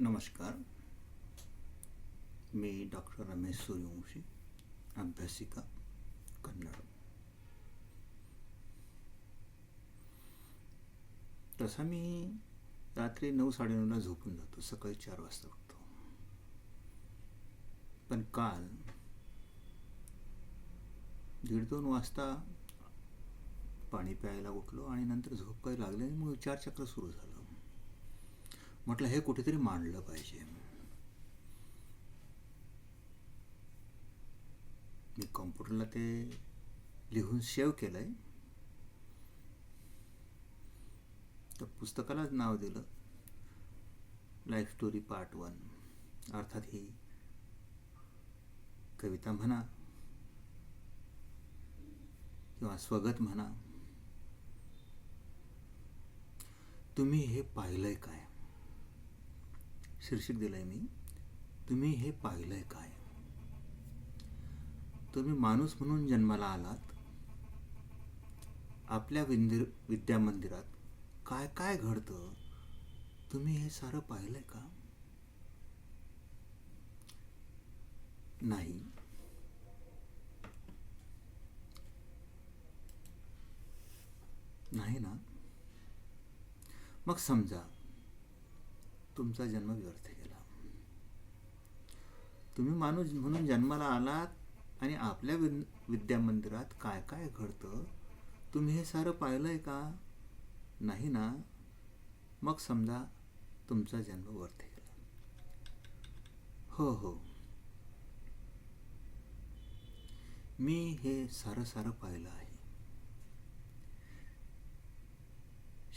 नमस्कार. मी डॉक्टर रमेश सूर्यवंशी अभ्यासिका कन्नड. तसा मी रात्री नऊ साडेनऊला झोपून जातो सकाळी चार वाजता उठतो. पण काल दीड दोन वाजता पाणी प्यायला उठलो आणि नंतर झोप काही लागली आणि मग चक्र सुरू झालं. म्हटलं हे कुठेतरी मांडलं पाहिजे. मी कॉम्प्युटरला ते लिहून सेव्ह केलंय. तर पुस्तकालाच नाव दिलं. लाईफ स्टोरी पार्ट वन अर्थात ही कविता म्हणा किंवा स्वगत म्हणा. तुम्ही हे पाहिलंय काय? शीर्षक दिलंय मी. तुम्ही हे पाहिलंय काय? तुम्ही माणूस म्हणून जन्माला आलात. आपल्या विंदिर विद्यामंदिरात काय काय घडतं? तुम्ही हे सारं पाहिलंय का? नाही. नाही ना? मग समजा तुमचा जन्म व्यर्थ गेला. तुम्ही माणूस म्हणून जन्माला आलात आणि आपल्या विद्या विद्यामंदिरात काय काय घडतं तुम्ही हे सारं पाहिलंय का? नाही ना? मग समजा तुमचा जन्म व्यर्थ गेला. हो हो. मी हे सारं सारं पाहिलं आहे.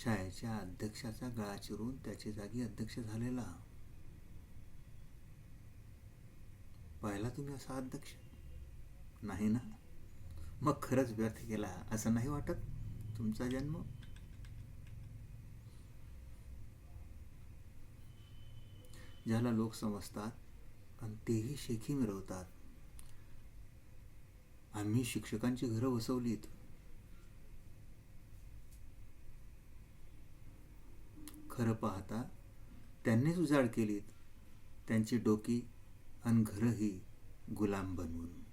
शाळेच्या अध्यक्षाचा गळा चिरून त्याच्या जागी अध्यक्ष झालेला. पाहिला तुम्ही असा अध्यक्ष? नाही ना? मग खरंच व्यर्थ केला असं नाही वाटत? तुमचा जन्म? ज्याला लोक समजतात आणि तेही शेखी मिरवतात. आम्ही शिक्षकांची घरं बसवलीत खरं पाहता त्यांनीच उजाड केलीत. त्यांची डोकी अन घरही गुलाम बनवून.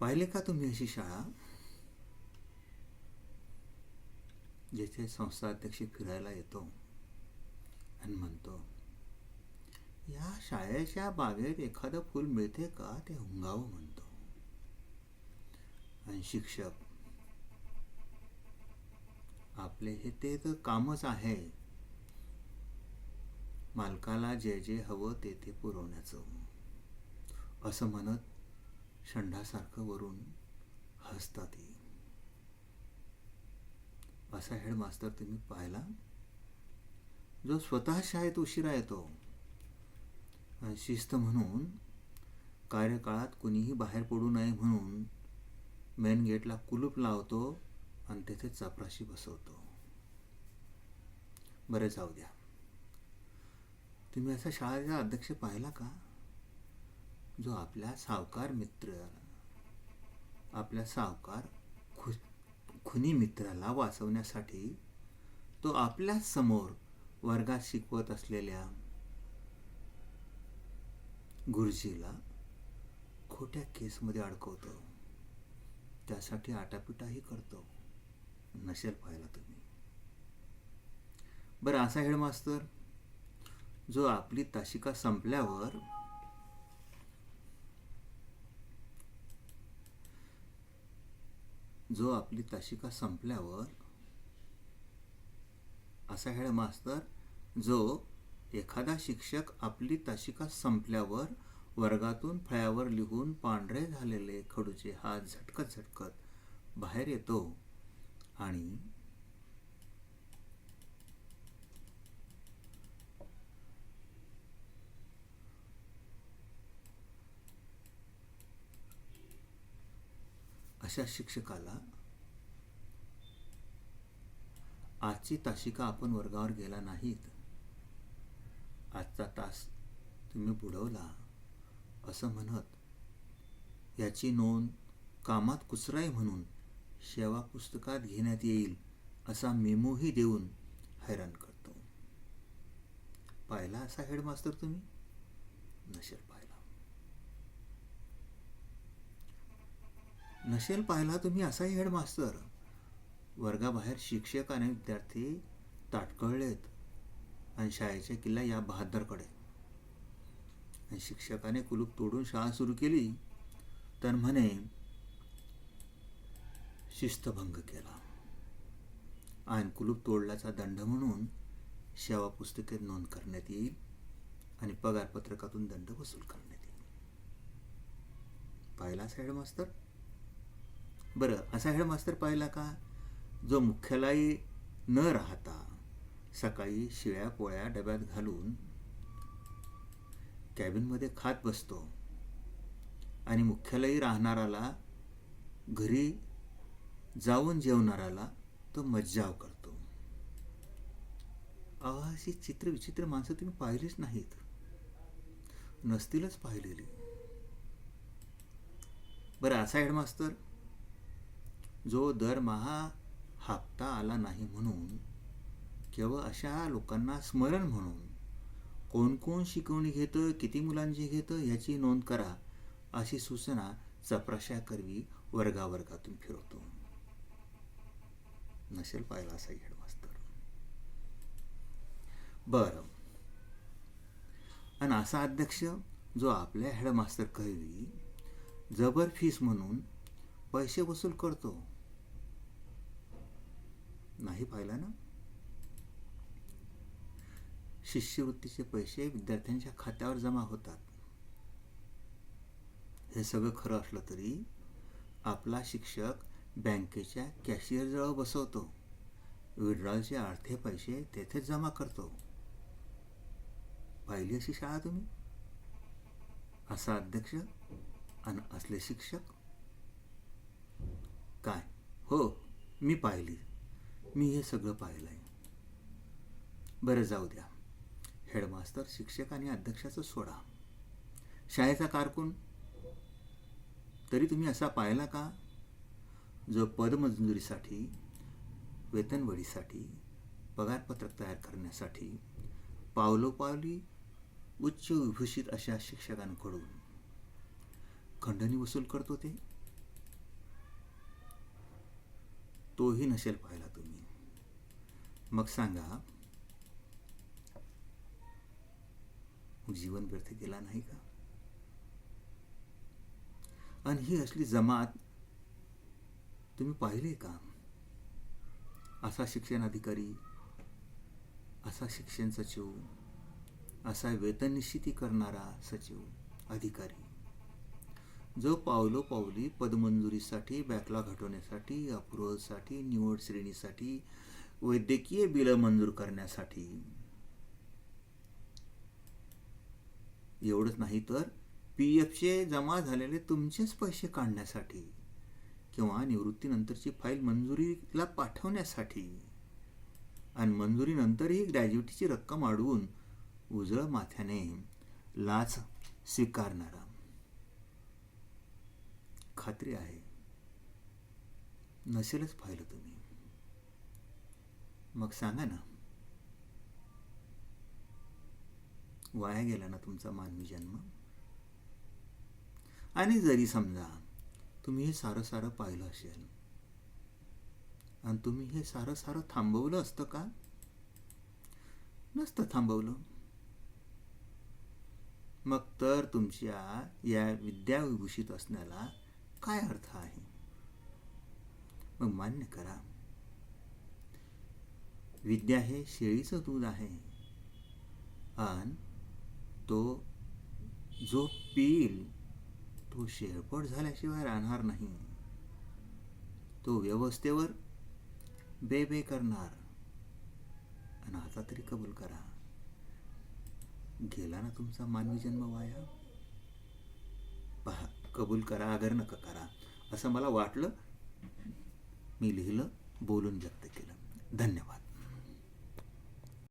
पाहिले का तुम्ही अशी शाळा? जेथे संस्थाध्यक्ष फिरायला येतो आणि म्हणतो या शाळेच्या बागेत एखादं फूल मिळते का ते हुंगावं म्हणतो. आणि शिक्षक आपले हे ते तर कामच आहे. मालकाला जे जे हवं ते ते पुरवण्याचं. असं म्हणत षंढासारखं वरून हसतात असा हेडमास्तर तुम्ही पाहिला? जो स्वतः शाळेत उशिरा येतो. शिस्त म्हणून कार्यकाळात कुणीही बाहेर पडू नये म्हणून मेन गेटला कुलूप लावतो आणि तेथे चपराशी बसवतो. बरं जाऊ द्या. तुम्ही असा शाळेचा अध्यक्ष पाहिला का? जो आपल्या सावकार मित्र आपल्या सावकार खु खुनी मित्राला वाचवण्यासाठी तो आपल्याच समोर वर्गात शिकवत असलेल्या गुरुजीला खोट्या केसमध्ये अडकवतो. त्यासाठी आटापिटाही करतो. नसेल पाहिला तुम्ही. बरं असा हेडमास्तर जो आपली ताशिका संपल्यावर जो आपली ताशिका संपल्यावर असा हेडमास्तर जो एखादा शिक्षक आपली ताशिका संपल्यावर वर्गातून फळ्यावर लिहून पांढरे झालेले खडूचे हात झटकत झटकत बाहेर येतो. आणि अशा शिक्षकाला आजची ताशिका आपण वर्गावर गेला नाहीत. आजचा तास तुम्ही बुडवला असं म्हणत याची नोंद कामात कुसराय म्हणून सेवा पुस्तकात घेण्यात येईल असा मेमोही देऊन हैराण करतो. पाहिला असा हेडमास्तर तुम्ही? नशेल पाहिला. नशेल पाहिला तुम्ही असाही हेडमास्तर? वर्गाबाहेर शिक्षक आणि विद्यार्थी ताटकळलेत. आणि शाळेच्या किल्ला या बहादरकडे. आणि शिक्षकाने कुलूप तोडून शाळा सुरू केली तर म्हणे शिस्तभंग केला. आणि कुलूप तोडल्याचा दंड म्हणून सेवा पुस्तकेत नोंद करण्यात येईल आणि पगार पत्रकातून दंड वसूल करण्यात येईल. पाहिला असा हेडमास्तर? बरं असा हेडमास्तर पाहिला का? जो मुख्यालयी न राहता सकाळी शिळ्या पोळ्या डब्यात घालून कॅबिनमध्ये खात बसतो. आणि मुख्यालयी राहणाराला घरी जाऊन जेवणाराला तो मज्जाव करतो. अशी चित्र विचित्र माणसं तुम्ही पाहिलीच नाहीत. नसतीलच पाहिलेली. बरं असा हेडमास्तर जो दरमहा हप्ता आला नाही म्हणून केवळ अशा लोकांना स्मरण म्हणून. कोण कोण शिकवणी घेतं किती मुलांची घेतं याची नोंद करा अशी सूचना चपराशाकरवी वर्गावर्गातून फिरवतो. नसेल पाहिला असा हेडमास्तर बरं. आणि असा अध्यक्ष जो आपल्या हेडमास्तर करवी जबर फीस म्हणून पैसे वसूल करतो. नाही पाहिला ना? शिष्यवृत्तीचे पैसे विद्यार्थ्यांच्या खात्यावर जमा होतात. हे सगळं खरं असलं तरी आपला शिक्षक बँकेच्या कॅशियरजवळ बसवतो. विड्रॉलचे अर्धे पैसे तेथेच जमा करतो. पाहिली अशी शाळा तुम्ही? असा अध्यक्ष आणि असले शिक्षक? काय? हो मी पाहिली. मी हे सगळं पाहिलं आहे बरं जाऊ द्या. हेडमास्तर शिक्षक आणि अध्यक्षाचं सोडा. शाळेचा कारकून? तरी तुम्ही असा पाहिला का? जो पदमजुरीसाठी वेतनवडीसाठी पगारपत्रक तयार करण्यासाठी पावलोपावली उच्च विभूषित अशा शिक्षकांकडून खंडणी वसूल करतो ते? तोही नसेल पाहिला तुम्ही. मग सांगा मग जीवन व्यर्थ केला नाही का? आणि ही असली जमात तुम्ही पाहिले का असा शिक्षण अधिकारी असा शिक्षण सचिव असा वेतन निश्चिती करणारा सचिव अधिकारी। जो पावलोपावली पदमंजुरीसाठी बॅकलॉग हटवण्यासाठी अप्रुव्हलसाठी निवड श्रेणीसाठी वैद्यकीय बिलं मंजूर करण्यासाठी एवढंच नाही तर पी एफचे जमा झालेले तुमचेच पैसे काढण्यासाठी किंवा निवृत्तीनंतरची फाईल मंजुरीला पाठवण्यासाठी. आणि मंजुरीनंतरही ग्रॅज्युएटीची रक्कम अडवून उजळ माथ्याने लाच स्वीकारणारा. खात्री आहे. नसेलच पाहिलं तुम्ही. मग सांगा ना वाया गेला ना तुमचा मानवी जन्म? आणि जरी समजा तुम्ही हे सारं सारं पाहिलं असेल आणि तुम्ही हे सारं सारं थांबवलं असतं का? नसतं थांबवलं. मग तर तुमच्या या विद्याविभूषित असण्याला काय अर्थ आहे? मग मान्य करा. विद्या हे शेळीचं दूध आहे. आणि तो जो पिईल तो शेळपट झाल्याशिवाय राहणार नाही. तो व्यवस्थेवर बेबे करणार. आणि आता तरी कबूल करा. गेला ना तुमचा मानवी जन्म वाया? पहा कबूल करा अगर नका करा. असं मला वाटलं. मी लिहिलं बोलून व्यक्त केलं. धन्यवाद.